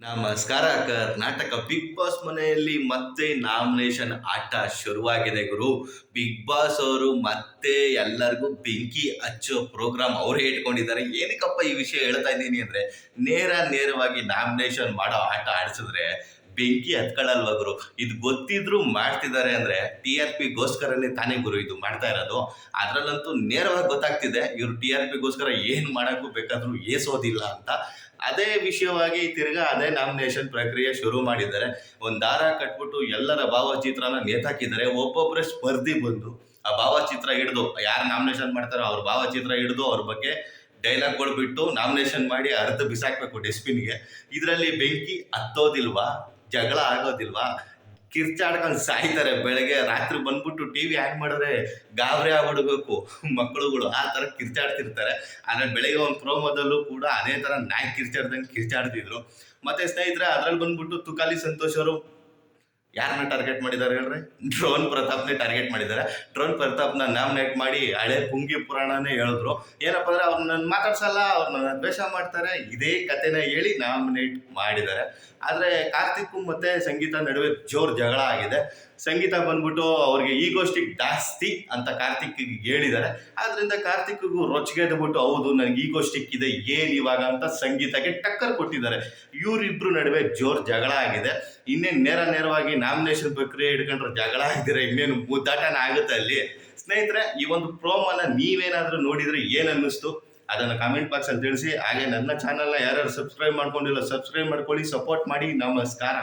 ನಮಸ್ಕಾರ, Karnataka big boss ಮನೆಯಲ್ಲಿ ಮತ್ತೆ ನಾಮಿನೇಷನ್ ಆಟ ಶುರುವಾಗಿದೆ ಗುರು. ಬಿಗ್ ಬಾಸ್ ಅವರು ಮತ್ತೆ ಎಲ್ಲರಿಗೂ ಬೆಂಕಿ ಹಚ್ಚೋ ಪ್ರೋಗ್ರಾಮ್ ಅವರೇ ಇಟ್ಕೊಂಡಿದ್ದಾರೆ. ಏನಕ್ಕಪ್ಪ ಈ ವಿಷಯ ಹೇಳ್ತಾ ಇದ್ದೀನಿ ಅಂದ್ರೆ, ನೇರ ನೇರವಾಗಿ ನಾಮಿನೇಷನ್ ಮಾಡೋ ಆಟ ಆಡಿಸಿದ್ರೆ ಬೆಂಕಿ ಹತ್ಕೊಳ್ಳಲ್ವ ಗುರು? ಇದು ಗೊತ್ತಿದ್ರು ಮಾಡ್ತಿದ್ದಾರೆ ಅಂದ್ರೆ ಟಿ ಆರ್ ಪಿಗೋಸ್ಕರನೇ ತಾನೇ ಗುರು ಇದು ಮಾಡ್ತಾ ಇರೋದು. ಅದರಲ್ಲಂತೂ ನೇರವಾಗಿ ಗೊತ್ತಾಗ್ತಿದೆ, ಇವ್ರು ಟಿ ಆರ್ ಪಿಗೋಸ್ಕರ ಏನು ಮಾಡೋಕ್ಕೂ ಬೇಕಾದ್ರೂ ಏಸೋದಿಲ್ಲ ಅಂತ. ಅದೇ ವಿಷಯವಾಗಿ ತಿರ್ಗಾ ಅದೇ ನಾಮಿನೇಷನ್ ಪ್ರಕ್ರಿಯೆ ಶುರು ಮಾಡಿದ್ದಾರೆ. ಒಂದು ದಾರ ಕಟ್ಬಿಟ್ಟು ಎಲ್ಲರ ಭಾವಚಿತ್ರನ ನೇತಾಕಿದ್ದಾರೆ. ಒಬ್ಬೊಬ್ಬರೇ ಸ್ಪರ್ಧಿ ಬಂದು ಆ ಭಾವಚಿತ್ರ ಹಿಡಿದು ಯಾರು ನಾಮಿನೇಷನ್ ಮಾಡ್ತಾರೋ ಅವ್ರ ಭಾವಚಿತ್ರ ಹಿಡಿದು ಅವ್ರ ಬಗ್ಗೆ ಡೈಲಾಗ್ಗಳು ಬಿಟ್ಟು ನಾಮಿನೇಷನ್ ಮಾಡಿ ಅರ್ಧ ಬಿಸಾಕ್ಬೇಕು ಡಸ್ಟ್ಬಿನ್ಗೆ. ಇದರಲ್ಲಿ ಬೆಂಕಿ ಹತ್ತೋದಿಲ್ವಾ? ಜಗಳ ಆಗೋದಿಲ್ವಾ? ಕಿರ್ಚಾಡ್ಕೊಂಡು ಸಾಯ್ತಾರೆ. ಬೆಳಗ್ಗೆ ರಾತ್ರಿ ಬಂದ್ಬಿಟ್ಟು ಟಿ ವಿ ಆನ್ ಮಾಡಿದ್ರೆ ಗಾಬರಿ ಆಗ್ಬಿಡ್ಬೇಕು. ಮಕ್ಕಳುಗಳು ಆ ಥರ ಕಿರ್ಚಾಡ್ತಿರ್ತಾರೆ. ಆದರೆ ಬೆಳಗ್ಗೆ ಒಂದು ಪ್ರೋಮೋದಲ್ಲೂ ಕೂಡ ಅದೇ ಥರ ನಾಯಿ ಕಿರ್ಚಾಡ್ದಂಗೆ ಕಿರ್ಚಾಡ್ತಿದ್ರು. ಮತ್ತೆ ಸ್ನೇಹಿತರೆ, ಅದ್ರಲ್ಲಿ ಬಂದ್ಬಿಟ್ಟು ತುಕಾಲಿ ಸಂತೋಷ್ ಅವರು ಯಾರನ್ನ ಟಾರ್ಗೆಟ್ ಮಾಡಿದ್ದಾರೆ ಹೇಳ್ರಿ? ಡ್ರೋನ್ ಪ್ರತಾಪ್ನೇ ಟಾರ್ಗೆಟ್ ಮಾಡಿದ್ದಾರೆ. ಡ್ರೋನ್ ಪ್ರತಾಪ್ನ ನಾಮಿನೇಟ್ ಮಾಡಿ ಹಳೆ ಪುಂಗಿ ಪುರಾಣನೇ ಹೇಳಿದ್ರು. ಏನಪ್ಪ ಅಂದ್ರೆ ಅವ್ರನ್ನ ಮಾತಾಡ್ಸಲ್ಲ ಅವ್ರನ್ನ ದ್ವೇಷ ಮಾಡ್ತಾರೆ, ಇದೇ ಕಥೆನ ಹೇಳಿ ನಾಮಿನೇಟ್ ಮಾಡಿದ್ದಾರೆ. ಆದರೆ ಕಾರ್ತಿಕ್ ಮತ್ತು ಸಂಗೀತ ನಡುವೆ ಜೋರು ಜಗಳ ಆಗಿದೆ. ಸಂಗೀತ ಬಂದ್ಬಿಟ್ಟು ಅವ್ರಿಗೆ ಈಗೋಸ್ಟಿಕ್ ಜಾಸ್ತಿ ಅಂತ ಕಾರ್ತಿಕ್ ಹೇಳಿದ್ದಾರೆ. ಆದ್ರಿಂದ ಕಾರ್ತಿಕ್ಗೂ ರೊಚ್ಗೆದ್ಬಿಟ್ಟು ಹೌದು, ನನಗೆ ಈಗೋಷ್ಟಿಕ್ಕಿದೆ ಇದೆ, ಏನ್ ಇವಾಗ ಅಂತ ಸಂಗೀತಕ್ಕೆ ಟಕ್ಕರ್ ಕೊಟ್ಟಿದ್ದಾರೆ. ಇವರಿಬ್ರು ನಡುವೆ ಜೋರ್ ಜಗಳ ಆಗಿದೆ. ಇನ್ನೇನು ನೇರ ನೇರವಾಗಿ ನಾಮಿನೇಷನ್ ಪ್ರಕ್ರಿಯೆ ಹಿಡ್ಕೊಂಡ್ರೆ ಜಗಳ ಆಗಿದ್ರೆ ಇನ್ನೇನು ಮುದ್ದಾಟನ ಆಗುತ್ತೆ ಅಲ್ಲಿ? ಸ್ನೇಹಿತರೆ, ಈ ಒಂದು ಪ್ರೋಮನ್ನ ನೀವೇನಾದರೂ ನೋಡಿದರೆ ಏನು ಅನ್ನಿಸ್ತು? ಅದನ್ನು ಕಾಮೆಂಟ್ ಬಾಕ್ಸ್ ಅಲ್ಲಿ ತಿಳಿಸಿ. ಹಾಗೆ ನನ್ನ ಚಾನಲ್ನ ಯಾರ್ಯಾರು ಸಬ್ಸ್ಕ್ರೈಬ್ ಮಾಡ್ಕೊಂಡಿಲ್ಲ ಸಬ್ಸ್ಕ್ರೈಬ್ ಮಾಡ್ಕೊಳ್ಳಿ ಸಪೋರ್ಟ್ ಮಾಡಿ. ನಮಸ್ಕಾರ.